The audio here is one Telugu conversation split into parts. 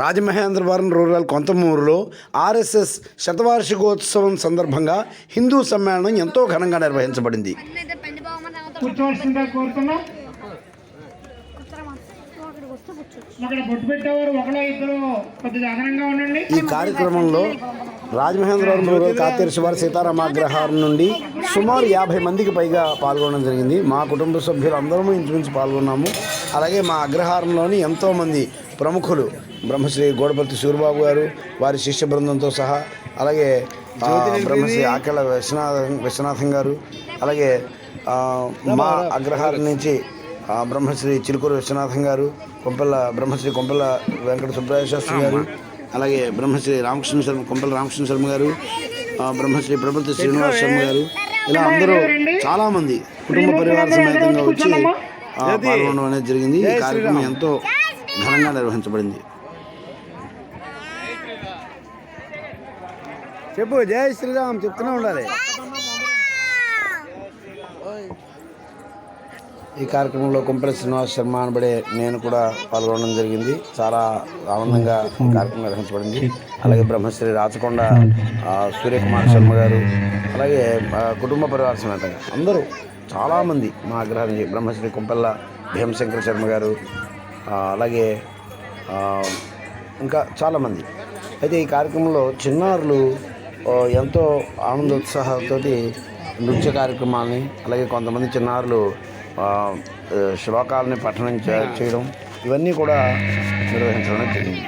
రాజమహేంద్రవరం రూరల్ కొంతమూరులో ఆర్ఎస్ఎస్ శతవార్షికోత్సవం సందర్భంగా హిందూ సమ్మేళనం ఎంతో ఘనంగా నిర్వహించబడింది. ఈ కార్యక్రమంలో రాజమహేంద్రవరం రూరల్ కాతేరు శివారి సీతారామ అగ్రహారం నుండి సుమారు యాభై మందికి పైగా పాల్గొనడం జరిగింది. మా కుటుంబ సభ్యులు అందరము ఇంచుమించు పాల్గొన్నాము. అలాగే మా అగ్రహారంలోని ఎంతోమంది ప్రముఖులు బ్రహ్మశ్రీ గోడపర్తి సూరిబాబు గారు వారి శిష్య బృందంతో సహా అలాగే బ్రహ్మశ్రీ ఆకెళ్ళ విశ్వనాథం విశ్వనాథం గారు అలాగే మా అగ్రహారం నుంచి బ్రహ్మశ్రీ చిలుకూరు విశ్వనాథం గారు కొంపెల్ల బ్రహ్మశ్రీ కొంపెల్ల వెంకట సుబ్రాయ శాస్త్రి గారు అలాగే బ్రహ్మశ్రీ రామకృష్ణ శర్మ కొంపెల్ల రామకృష్ణ శర్మ గారు బ్రహ్మశ్రీ ప్రభుత్వ శ్రీనివాస శర్మ గారు ఇలా అందరూ చాలా మంది కుటుంబ పరివార సమేతంగా వచ్చి పాల్గొనడం అనేది జరిగింది. ఈ కార్యక్రమం ఎంతో ఘనంగా నిర్వహించబడింది. చెప్పు జై శ్రీరామ్ చెప్తూనే ఉండాలి. ఈ కార్యక్రమంలో కుంపల శ్రీనివాస్ శర్మ అనబడే నేను కూడా పాల్గొనడం జరిగింది. చాలా ఆనందంగా ఈ కార్యక్రమం నిర్వహించబడింది. అలాగే బ్రహ్మశ్రీ రాచకొండ ఆ, సూర్యకుమార్ శర్మ గారు అలాగే కుటుంబ పరివార సమేతంగా అందరూ చాలామంది మా అగ్రహారం నుంచి బ్రహ్మశ్రీ కుంపల్ల భీమశంకర శర్మ గారు అలాగే ఇంకా చాలామంది. అయితే ఈ కార్యక్రమంలో చిన్నారులు ఎంతో ఆనందోత్సాహాలతో నృత్య కార్యక్రమాలని అలాగే కొంతమంది చిన్నారులు శ్లోకాలని పఠనం చే- చేయడం ఇవన్నీ కూడా నిర్వహించడం జరిగింది.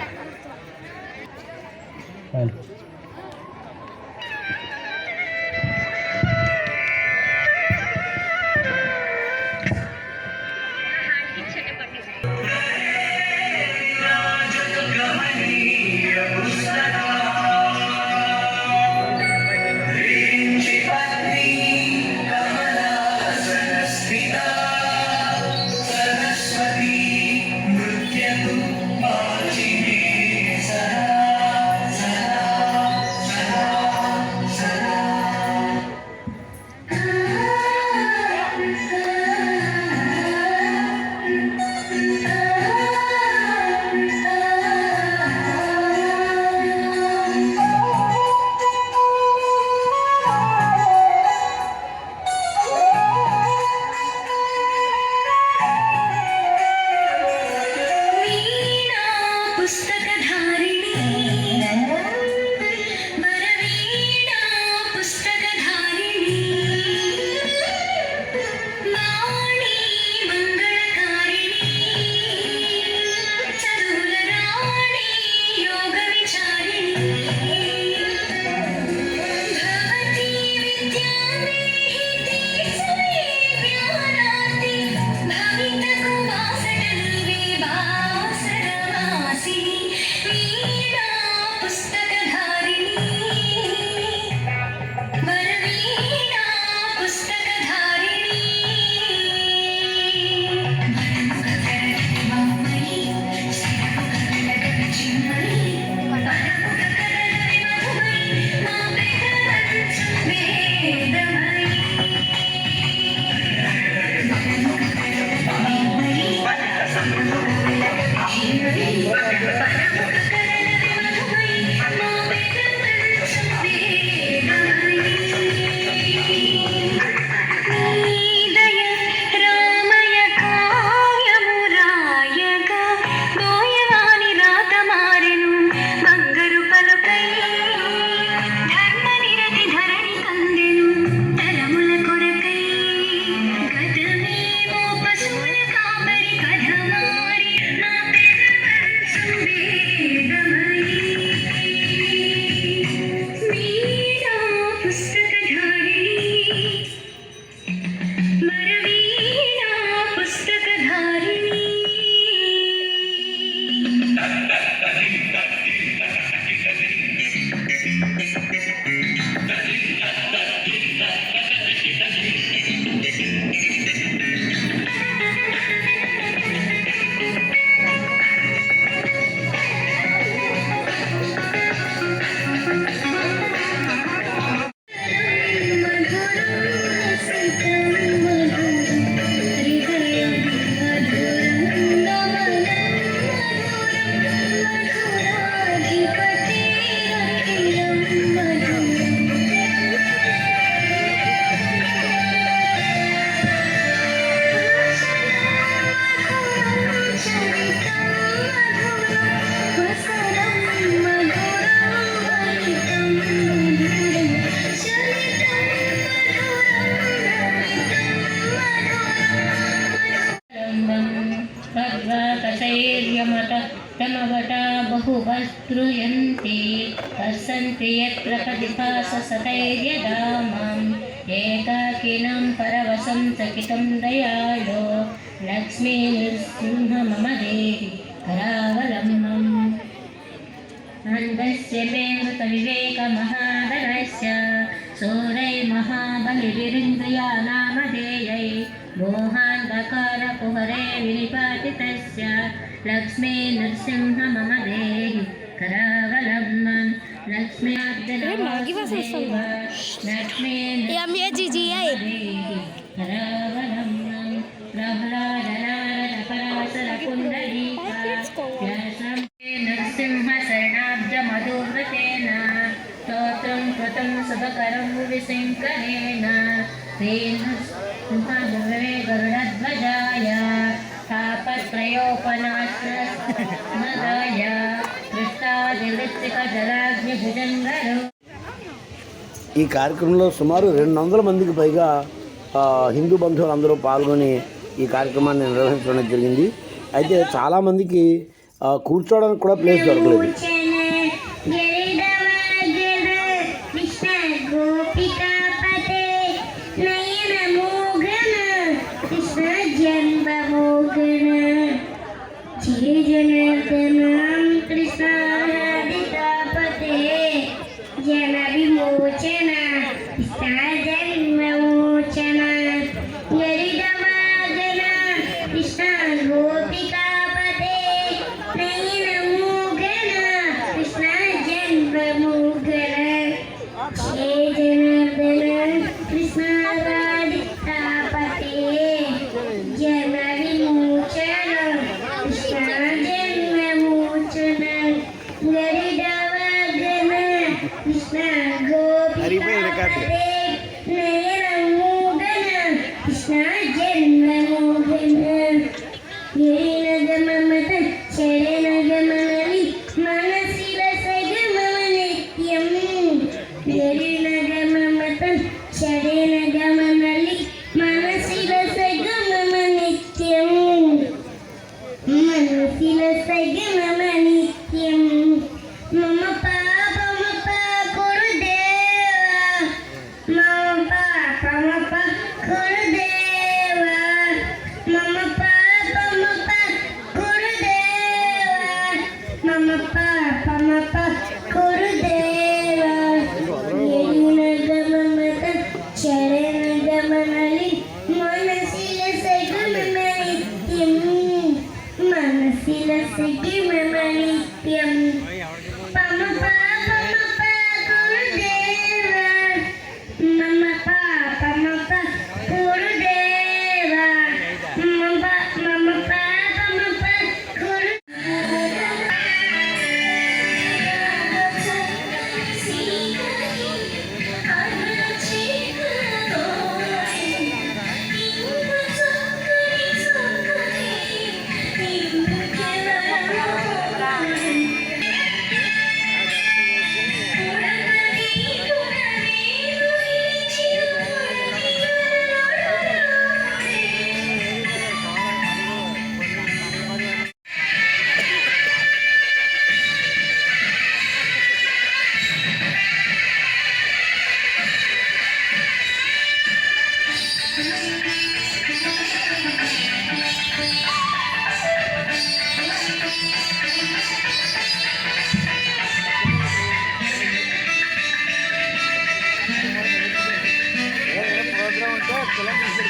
माम् एकाकिनं परवशं चकितं दयाळो लक्ष्मीनृसिंह मम देहि करावलम्बम्। नन्दस्य मे मृतविवेकमहाबलस्य सूरैर्महाबलिविरिन्द्रिया नामधेयै मोहान्धकारकुहरे विनिपातितस्य लक्ष्मी नृसिंह मम देहि करावलम्बम्। Lakshmi Yum, yeah, Gigi, yeah. सदकरं विशङ्करेण ఈ కార్యక్రమంలో సుమారు రెండు వందల మందికి పైగా హిందూ బంధువులు అందరూ పాల్గొని ఈ కార్యక్రమాన్ని నిర్వహించడం జరిగింది. అయితే చాలామందికి కూర్చోవడానికి కూడా ప్లేస్ దొరకలేదు. గోపికాపతే คนละหนึ่ง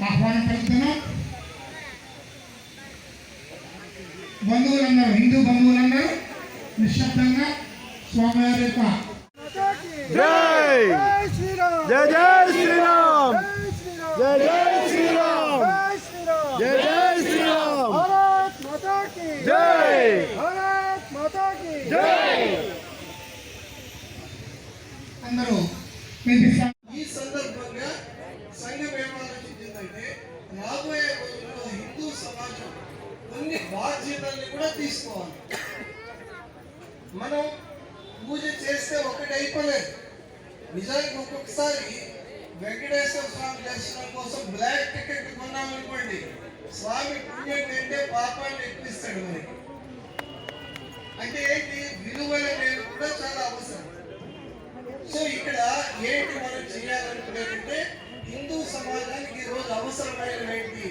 ఆహ్వానం పలుకుతున్నాం బంధువులందరూ హిందూ బంధువులందరూ నిశ్శబ్దంగా స్వామివారి యొక్క జై! జై జై శ్రీరామ్! జై జై శ్రీరామ్! జై జై శ్రీరామ్! జై! జై! అందరూ వినిపిస్తారు? స్వామి పుణ్యం కంటే పాపాన్ని ఎక్కిస్తాడు మనకి అంటే ఏంటి? విలువల అనేది కూడా చాలా అవసరం. సో ఇక్కడ ఏంటి మనం చేయాలనుకునేదంటే హిందూ సమాజానికి ఈ రోజు అవసరమైన ఏంటి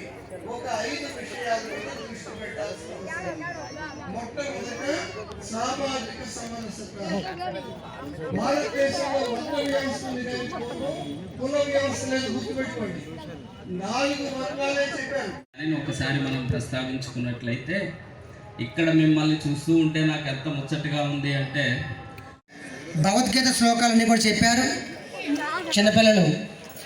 ఒక ఐదు విషయాల దృష్టి పెట్టాల్సిన అవసరం. మొట్టమొదట సామాజిక సమరసత భారతదేశంలో వర్ణ వ్యవస్థ కుల వ్యవస్థ లేదు గుర్తుపెట్టుకోండి. నాలుగు వర్గాలే చెప్పారు. అని ఒకసారి మనం ప్రస్తావించుకున్నట్లయితే ఇక్కడ మిమ్మల్ని చూస్తూ ఉంటే నాకు ఎంత ముచ్చటగా ఉంది అంటే భగవద్గీత శ్లోకాలన్నీ కూడా చెప్పారు. చిన్నపిల్లలు